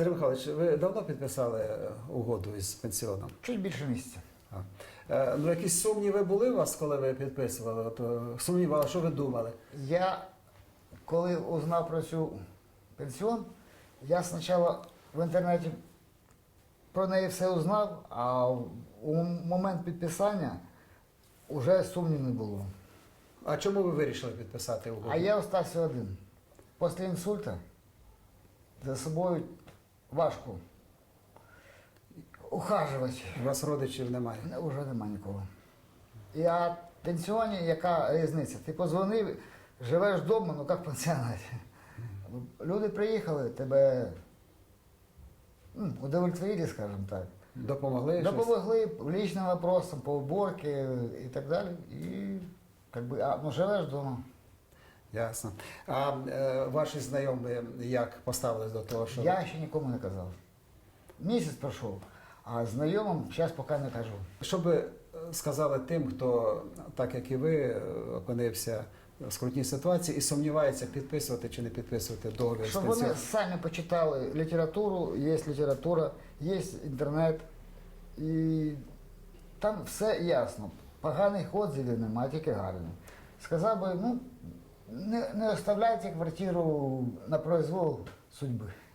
Сергій Михайлович, ви давно підписали е, угоду із пенсіоном? Чуть більше місяця. А. Е, Ну, якісь сумніви були у вас, коли ви підписували? От, е, сумнівали, що ви думали? Я, коли узнав про цю пенсіон, я спочатку в інтернеті про неї все узнав, а у момент підписання вже сумнів не було. А чому ви вирішили підписати угоду? А я остався один. Після інсульта за собою важко ухажувати. У вас родичів немає. Уже нема нікого. І а пенсіоні яка різниця? Ти позвонив, живеш вдома, ну як в пенсіонері. Люди приїхали, тебе м, удовлетворили, скажімо так. Допомогли? Допомогли по личним вопросам, по уборці і так далі. І как би, а, ну, живеш вдома. Ясно. А е, ваші знайомі як поставились до того, що Я ще нікому не казав. Місяць пройшов, а знайомим зараз поки не кажу. що би е, сказали тим, хто, так як і ви, е, опинився в скрутній ситуації і сумнівається, підписувати чи не підписувати договір з Щоб вони самі почитали літературу, є література, є інтернет, і там все ясно. Поганих відзивів немає, тільки гарні. Сказав би, ну, не, не оставляйте квартиру на произвол судьби.